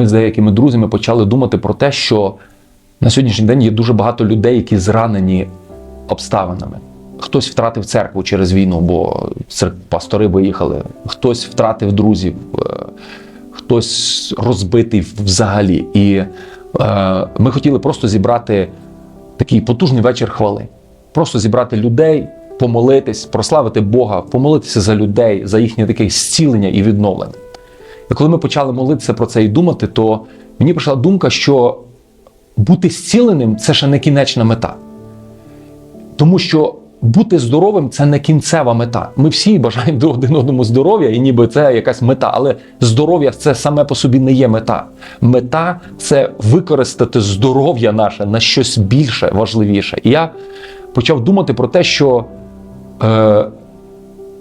ми з деякими друзями почали думати про те, що на сьогоднішній день є дуже багато людей, які зранені обставинами. Хтось втратив церкву через війну, бо пастори виїхали, хтось втратив друзів, е, хтось розбитий взагалі. І е, ми хотіли просто зібрати такий потужний вечір хвали. Просто зібрати людей, помолитись, прославити Бога, помолитися за людей, за їхнє таке зцілення і відновлення. І коли ми почали молитися про це і думати, то мені прийшла думка, що бути зціленим це ще не кінечна мета. Тому що бути здоровим це не кінцева мета. Ми всі бажаємо один одному здоров'я, і ніби це якась мета. Але здоров'я це саме по собі не є мета. Мета це використати здоров'я наше на щось більше, важливіше. І я почав думати про те, що е,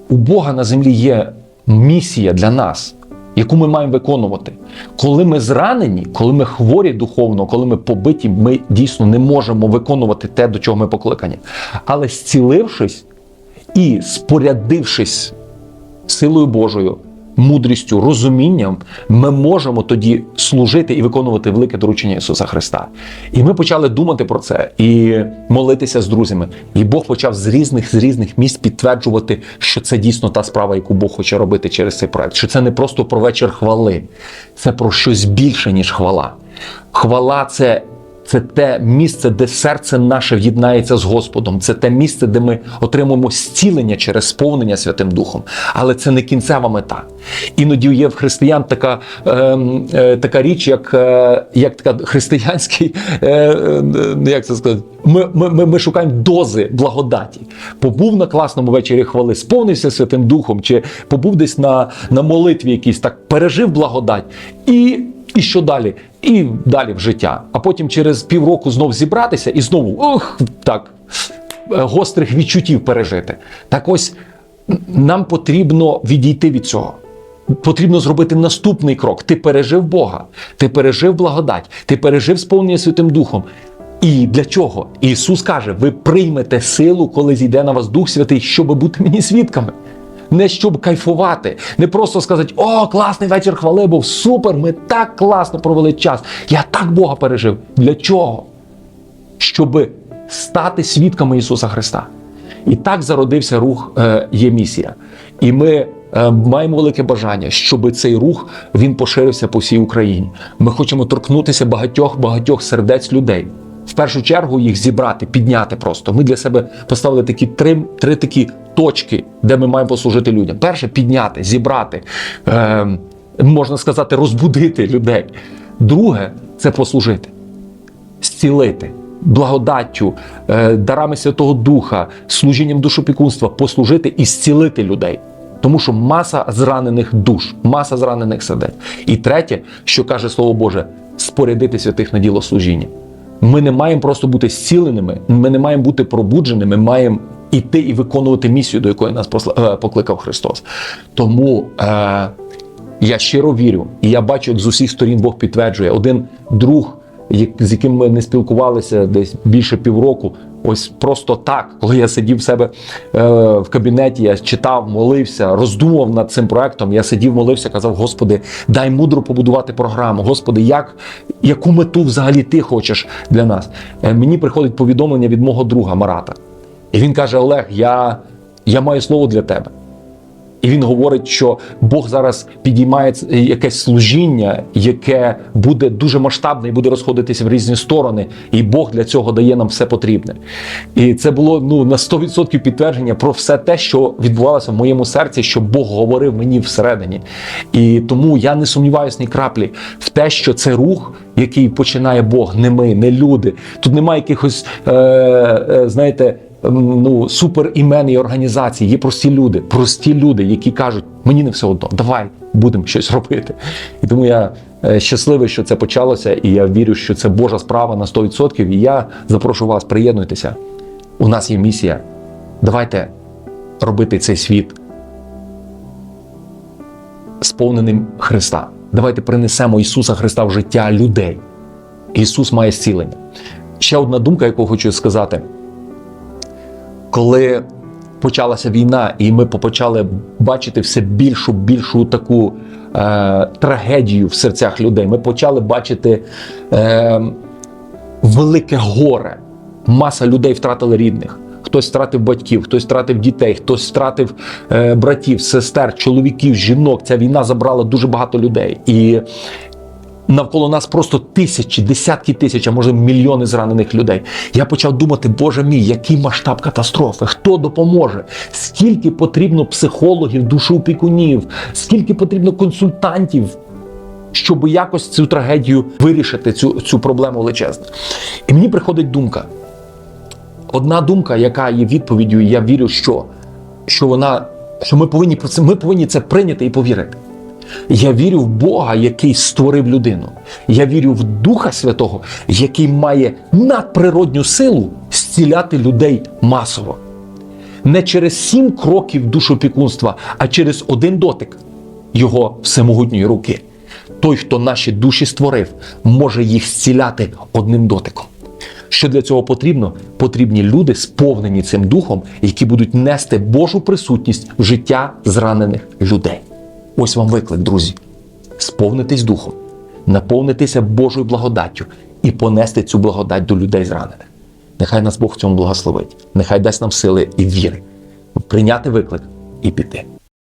у Бога на землі є місія для нас, яку ми маємо виконувати. Коли ми зранені, коли ми хворі духовно, коли ми побиті, ми дійсно не можемо виконувати те, до чого ми покликані. Але зцілившись і спорядившись силою Божою, мудрістю, розумінням, ми можемо тоді служити і виконувати велике доручення Ісуса Христа. І ми почали думати про це і молитися з друзями. І Бог почав з різних з різних місць підтверджувати, що це дійсно та справа, яку Бог хоче робити через цей проект. Що це не просто про вечір хвали, це про щось більше, ніж хвала. Хвала це це те місце, де серце наше в'єднається з Господом. Це те місце, де ми отримуємо зцілення через сповнення Святим Духом. Але це не кінцева мета. Іноді є в християн така, е, е, така річ, як, е, як така християнський, е, е, як це сказати, ми, ми, ми, ми шукаємо дози благодаті. Побув на класному вечорі хвали, сповнився Святим Духом, чи побув десь на, на молитві якійсь, так пережив благодать. І і що далі? І далі в життя. А потім через півроку знов зібратися і знову ух, так, е, гострих відчуттів пережити. Так ось нам потрібно відійти від цього. Потрібно зробити наступний крок. Ти пережив Бога, ти пережив благодать, ти пережив сповнення Святим Духом. І для чого? Ісус каже: ви приймете силу, коли зійде на вас Дух Святий, щоб бути мені свідками не щоб кайфувати, не просто сказати: О, класний вечір хвали був, супер! Ми так класно провели час. Я так Бога пережив. Для чого? Щоб стати свідками Ісуса Христа. І так зародився рух е, є місія. І ми е, маємо велике бажання, щоб цей рух він поширився по всій Україні. Ми хочемо торкнутися багатьох багатьох сердець людей. В першу чергу їх зібрати, підняти просто. Ми для себе поставили такі три, три такі точки, де ми маємо послужити людям. Перше підняти, зібрати, е, можна сказати, розбудити людей. Друге це послужити зцілити благодаттю, е, дарами Святого Духа, служінням душопікунства, послужити і зцілити людей. Тому що маса зранених душ, маса зранених сердець. І третє, що каже Слово Боже, спорядити святих на діло служіння. Ми не маємо просто бути зціленими, ми не маємо бути пробудженими, ми маємо іти і виконувати місію, до якої нас е, покликав Христос. Тому е, я щиро вірю, і я бачу, як з усіх сторін Бог підтверджує. Один друг, з яким ми не спілкувалися десь більше півроку, ось просто так, коли я сидів в себе е, в кабінеті, я читав, молився, роздумував над цим проектом. Я сидів, молився, казав: Господи, дай мудро побудувати програму. Господи, як, яку мету взагалі ти хочеш для нас? Е, мені приходить повідомлення від мого друга Марата. І він каже: Олег, я, я маю слово для тебе. І він говорить, що Бог зараз підіймає якесь служіння, яке буде дуже масштабне і буде розходитися в різні сторони. І Бог для цього дає нам все потрібне. І це було ну на 100% підтвердження про все те, що відбувалося в моєму серці, що Бог говорив мені всередині. І тому я не сумніваюся ні краплі в те, що це рух, який починає Бог, не ми, не люди. Тут немає якихось, е, е, знаєте ну, супер імен і організацій, є прості люди, прості люди, які кажуть, мені не все одно, давай будемо щось робити. І тому я е, щасливий, що це почалося, і я вірю, що це Божа справа на 100%. І я запрошу вас, приєднуйтеся. У нас є місія. Давайте робити цей світ сповненим Христа. Давайте принесемо Ісуса Христа в життя людей. Ісус має зцілення. Ще одна думка, яку хочу сказати коли почалася війна, і ми почали бачити все більшу більшу таку е, трагедію в серцях людей. Ми почали бачити е, велике горе. Маса людей втратили рідних. Хтось втратив батьків, хтось втратив дітей, хтось втратив е, братів, сестер, чоловіків, жінок. Ця війна забрала дуже багато людей. І навколо нас просто тисячі, десятки тисяч, а може мільйони зранених людей. Я почав думати, Боже мій, який масштаб катастрофи, хто допоможе, скільки потрібно психологів, душоопікунів, скільки потрібно консультантів, щоб якось цю трагедію вирішити, цю, цю проблему величезну. І мені приходить думка. Одна думка, яка є відповіддю, я вірю, що, що вона, що ми повинні це, ми повинні це прийняти і повірити. Я вірю в Бога, який створив людину. Я вірю в Духа Святого, який має надприродню силу зціляти людей масово. Не через сім кроків душопікунства, а через один дотик його всемогутньої руки. Той, хто наші душі створив, може їх зціляти одним дотиком. Що для цього потрібно? Потрібні люди, сповнені цим духом, які будуть нести Божу присутність в життя зранених людей. Ось вам виклик, друзі. Сповнитись духом, наповнитися Божою благодаттю і понести цю благодать до людей зранених. Нехай нас Бог в цьому благословить. Нехай дасть нам сили і віри прийняти виклик і піти.